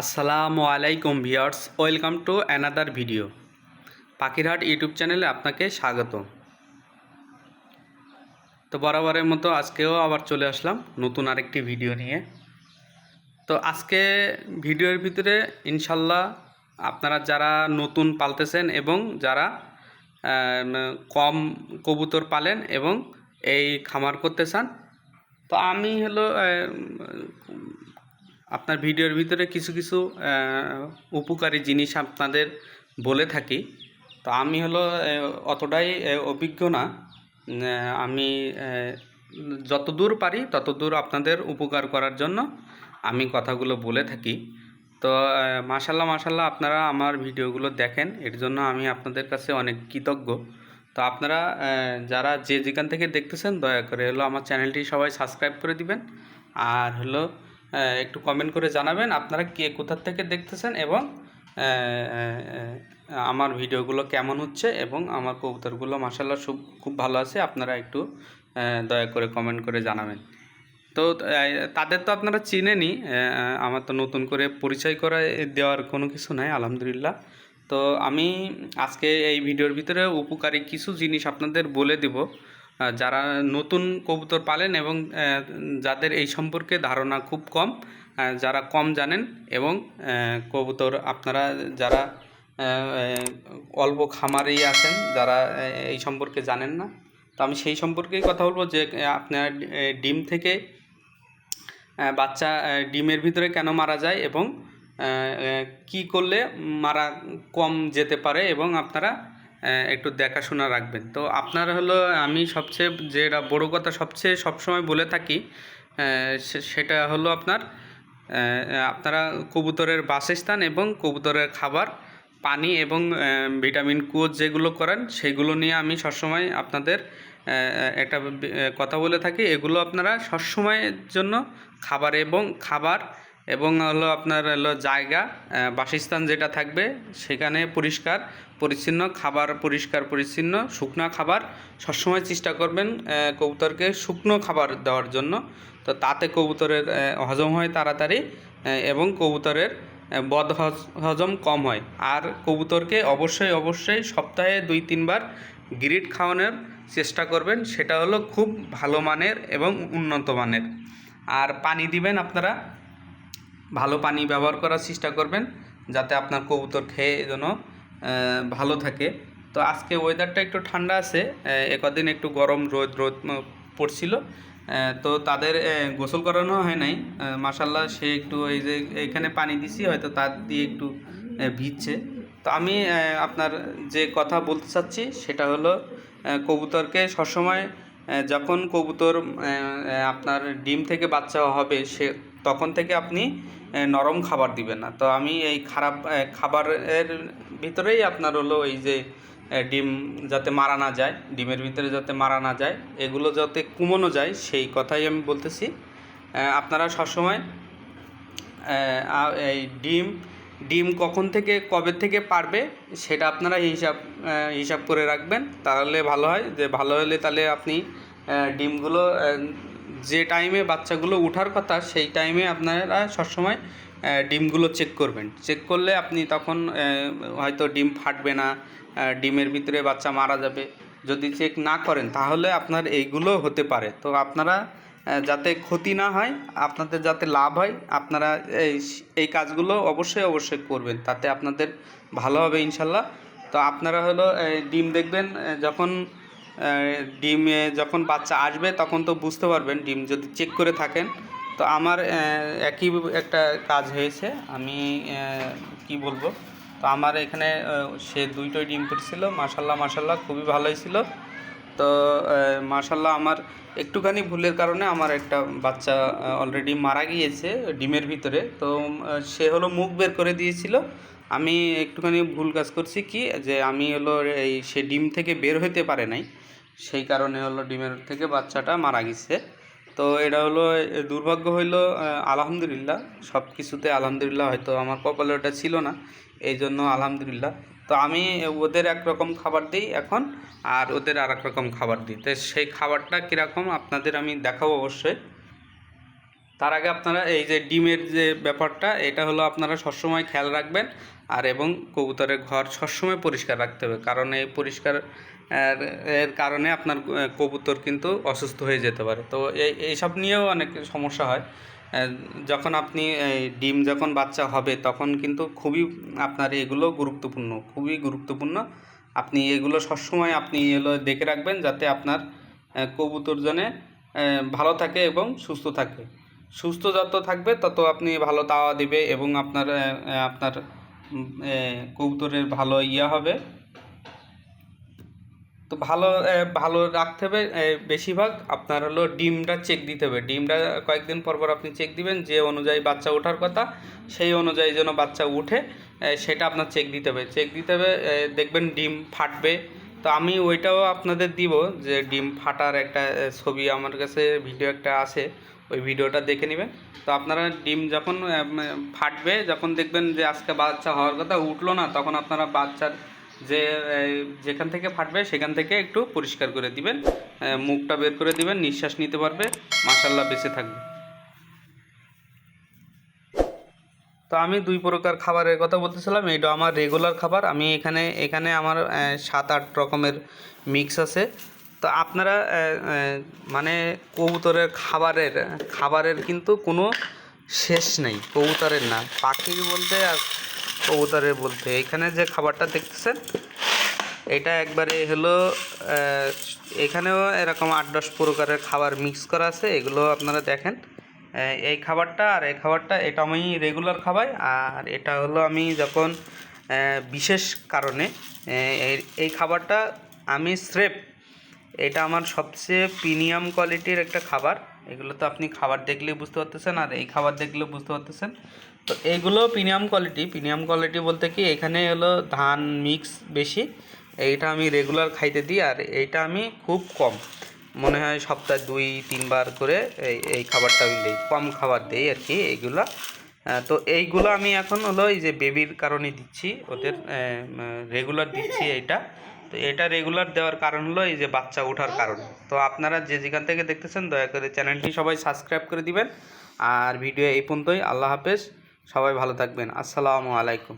আসসালামু আলাইকুম viewers, welcome to another video. Pakhirhat YouTube চ্যানেলে আপনাকে স্বাগত। তো বরাবরের মতো আজকেও আবার চলে আসলাম নতুন আরেকটি ভিডিও নিয়ে। তো আজকে ভিডিওর ভিতরে ইনশাল্লাহ আপনারা যারা নতুন পালতেছেন এবং যারা কম কবুতর পালেন এবং এই খামার করতে চান, তো আমি হলো আপনার ভিডিওর ভিতরে কিছু কিছু উপকারী জিনিস আপনাদের বলে থাকি। তো আমি হলো অতটাই অভিজ্ঞ না। আমি আহ, যতদূর পারি ততদূর আপনাদের উপকার করার জন্য আমি কথাগুলো বলে থাকি। তো মাশাল্লাহ মাশাল্লাহ আপনারা আমার ভিডিওগুলো দেখেন। এর জন্য আমি আপনাদের কাছে অনেক কৃতজ্ঞ। তো আপনারা যারা যে যেখান থেকে দেখতেছেন দয়া করে হলো আমার চ্যানেলটি সবাই সাবস্ক্রাইব করে দিবেন। আর হলো একটু কমেন্ট করে জানাবেন আপনারা কে কোথার থেকে দেখতেছেন এবং আমার ভিডিওগুলো কেমন হচ্ছে এবং আমার কবুতরগুলো মাসাল্লাহ খুব ভালো আছে আপনারা একটু দয়া করে কমেন্ট করে জানাবেন। তো তাদের তো আপনারা চিনেনই আহ, আমার তো নতুন করে পরিচয় করা দেওয়ার কোনো কিছু নাই আলহামদুলিল্লাহ। তো আমি আজকে এই ভিডিওর ভিতরে উপকারী কিছু জিনিস আপনাদের বলে দেব। যারা নতুন কবুতর পালেন এবং যাদের এই সম্পর্কে ধারণা খুব কম যারা কম জানেন এবং কবুতর আপনারা যারা অল্প খামারেই আছেন, যারা এই সম্পর্কে জানেন না, তো আমি সেই সম্পর্কেই কথা বলব যে আপনার ডিম থেকে বাচ্চা ডিমের ভিতরে কেন মারা যায় এবং কি করলে মারা কম যেতে পারে এবং আপনারা একটু দেখাশোনা রাখবেন। তো আপনার হলো, আমি সবচেয়ে যেটা বড় কথা সবচেয়ে সবসময় বলে থাকি সেটা হলো আপনার আপনারা কবুতরের বাসস্থান এবং কবুতরের খাবার, পানি এবং ভিটামিন কোচ যেগুলো করেন, সেগুলো নিয়ে আমি সবসময় আপনাদের একটা কথা বলে থাকি। এগুলো আপনারা সবসময়ের জন্য খাবার এবং খাবার এবং হলো আপনার হলো জায়গা বাসস্থান যেটা থাকবে সেখানে পরিষ্কার, পরিচ্ছন্ন, খাবার পরিষ্কার, পরিচ্ছন্ন, শুকনো খাবার। সবসময় চেষ্টা করবেন কবুতরকে শুকনো খাবার দেওয়ার জন্য। তো তাতে কবুতরের হজম হয় তাড়াতাড়ি এবং কবুতরের বদ হজম কম হয়। আর কবুতরকে অবশ্যই অবশ্যই সপ্তাহে দুই, তিনবার গ্রিড খাওয়ানোর চেষ্টা করবেন। সেটা হলো খুব ভালো মানের এবং উন্নত মানের। আর পানি দিবেন আপনারা ভালো পানি ব্যবহার করার চেষ্টা করবেন, যাতে আপনার কবুতর খেয়ে যেন ভালো থাকে। তো আজকে ওয়েদারটা একটু ঠান্ডা আছে একদিন একটু গরম রোদ রোদ পড়ছিল তো তাদের গোসল করানো হয় নাই। মাসাল্লাহ সে একটু এই যে এখানে পানি দিছি, হয়তো তার দিয়ে একটু ভিজছে। তো আমি আপনার যে কথা বলতে চাচ্ছি, সেটা হলো কবুতরকে সবসময় যখন কবুতর আপনার ডিম থেকে বাচ্চা হবে, সে, তখন থেকে আপনি নরম খাবার দিবেন না। তো আমি এই খারাপ খাবারের ভিতরেই আপনার হলো এই যে ডিম যাতে মারা না যায়, ডিমের ভিতরে যাতে মারা না যায়, এগুলো যাতে কুমোনো যায়, সেই কথাই আমি বলতেছি। আপনারা সবসময় এই ডিম ডিম কখন থেকে, কবে থেকে পারবে, সেটা আপনারা হিসাব হিসাব করে রাখবেন। তাহলে ভালো হয়, যে ভালো হলে তাহলে আপনি ডিমগুলো যে টাইমে বাচ্চাগুলো ওঠার কথা, সেই টাইমে আপনারা সবসময় ডিমগুলো চেক করবেন। চেক করলে আপনি তখন হয়তো ডিম ফাটবে না ডিমের ভিতরে বাচ্চা মারা যাবে। যদি চেক না করেন, তাহলে আপনার এইগুলো হতে পারে। তো আপনারা যাতে ক্ষতি না হয়, আপনাদের যাতে লাভ হয়, আপনারা এই এই কাজগুলো অবশ্যই অবশ্যই করবেন। তাতে আপনাদের ভালো হবে ইনশাল্লাহ। তো আপনারা হলো ডিম দেখবেন যখন ডিমে যখন বাচ্চা আসবে তখন তো বুঝতে পারবেন ডিম যদি চেক করে থাকেন। তো আমার একই একটা কাজ হয়েছে। আমি কি বলব? তো আমার এখানে সে দুইটোই ডিম পড়ছিল মাসাল্লাহ মাসাল্লাহ খুবই ভালোই ছিল। তো মার্শাল্লাহ আমার একটুখানি ভুলের কারণে আমার একটা বাচ্চা অলরেডি মারা গিয়েছে ডিমের ভিতরে। তো সে হলো মুখ বের করে দিয়েছিল। আমি একটুখানি ভুল কাজ করছি কি? যে আমি হলো এই, সে ডিম থেকে বের হতে পারে নাই। সেই কারণে হলো ডিমের থেকে বাচ্চাটা মারা গেছে। তো এটা হলো দুর্ভাগ্য হইল আলহামদুলিল্লাহ, সব কিছুতে আলহামদুলিল্লাহ হয়তো আমার কপালে ওটা ছিল না, এই জন্য আলহামদুলিল্লাহ। তো আমি ওদের একরকম খাবার দিই এখন, আর ওদের আর রকম খাবার দিই। তো সেই খাবারটা কীরকম আপনাদের আমি দেখাবো অবশ্যই। তার আগে আপনারা এই যে ডিমের যে ব্যাপারটা, এটা হলো আপনারা সবসময় খেয়াল রাখবেন আর এবং কবুতরের ঘর সবসময় পরিষ্কার রাখতে হবে। কারণ এই পরিষ্কার, এর কারণে আপনার কবুতর কিন্তু অসুস্থ হয়ে যেতে পারে। তো এই এইসব নিয়েও অনেক সমস্যা হয়। যখন আপনি ডিম যখন বাচ্চা হবে, তখন কিন্তু খুবই আপনার এগুলো গুরুত্বপূর্ণ, খুবই গুরুত্বপূর্ণ। আপনি এগুলো সবসময় আপনি এগুলো দেখে রাখবেন যাতে আপনার কবুতর জনে ভালো থাকে এবং সুস্থ থাকে। সুস্থ যত থাকবে, তত আপনি ভালো তাওয়া দিবে এবং আপনার আপনার কবুতরের ভালো ইয়ে হবে। তো ভালো ভালো রাখতে হবে বেশিরভাগ আপনার হলো ডিমটা চেক দিতে হবে। ডিমটা কয়েকদিন পর পর আপনি চেক দিবেন, যে অনুযায়ী বাচ্চা ওঠার কথা, সেই অনুযায়ী যেন বাচ্চা উঠে সেটা আপনার চেক দিতে হবে। চেক দিতে হবে দেখবেন ডিম ফাটবে তো আমি ওইটাও আপনাদের দিব যে ডিম ফাটার একটা ছবি আমার কাছে ভিডিও একটা আছে, ওই ভিডিওটা দেখে নেবেন। তো আপনারা ডিম যখন ফাটবে, যখন দেখবেন যে আজকে বাচ্চা হওয়ার কথা উঠল না, তখন আপনারা বাচ্চার যে যেখান থেকে ফাটবে সেখান থেকে একটু পরিষ্কার করে দিবেন মুখটা বের করে দিবেন, নিঃশ্বাস নিতে পারবে মাসাল্লাহ বেঁচে থাকবে। তো আমি দুই প্রকার খাবারের কথা বলতেছিলাম। এটা আমার রেগুলার খাবার। আমি এখানে এখানে আমার সাত, আট রকমের মিক্স আছে। তো আপনারা মানে কবুতরের খাবারের খাবারের কিন্তু কোনো শেষ নেই। কবুতরের না। পাখির বলতে আর কবুতরের বলতে। এখানে যে খাবারটা দেখতেছেন, এটা একবারে হলো এখানেও এরকম আট, দশ প্রকারের খাবার মিক্স করা আছে। এগুলো আপনারা দেখেন। এই খাবারটা আর এই খাবারটা এটা আমি রেগুলার খাবাই আর এটা হলো আমি যখন বিশেষ কারণে এই- খাবারটা আমি স্রেফ, এটা আমার সবচেয়ে প্রিমিয়াম কোয়ালিটির একটা খাবার। এগুলো তো আপনি খাবার দেখলেই বুঝতে পারতেছেন আর এই খাবার দেখলেও বুঝতে পারতেছেন। তো এইগুলো প্রিমিয়াম কোয়ালিটি প্রিমিয়াম কোয়ালিটি বলতে কি এখানে হলো ধান মিক্স বেশি, এইটা আমি রেগুলার খাইতে দিই আর এইটা আমি খুব কম। মনে হয় সপ্তাহে দুই, তিনবার করে এই এই খাবারটা আমি দিই কম খাবার দিই আর কি এইগুলা তো এইগুলো আমি এখন হলো এই যে বেবির কারণে দিচ্ছি, ওদের রেগুলার দিচ্ছি এইটা। তো এটা রেগুলার দেওয়ার কারণ হলো এই যে বাচ্চা ওঠার কারণ। তো আপনারা যে যেখান থেকে দেখতেছেন, দয়া করে চ্যানেলটি সবাই সাবস্ক্রাইব করে দিবেন। আর ভিডিও এই পর্যন্তই। আল্লাহ হাফেজ। সবাই ভালো থাকবেন। আসসালামু আলাইকুম।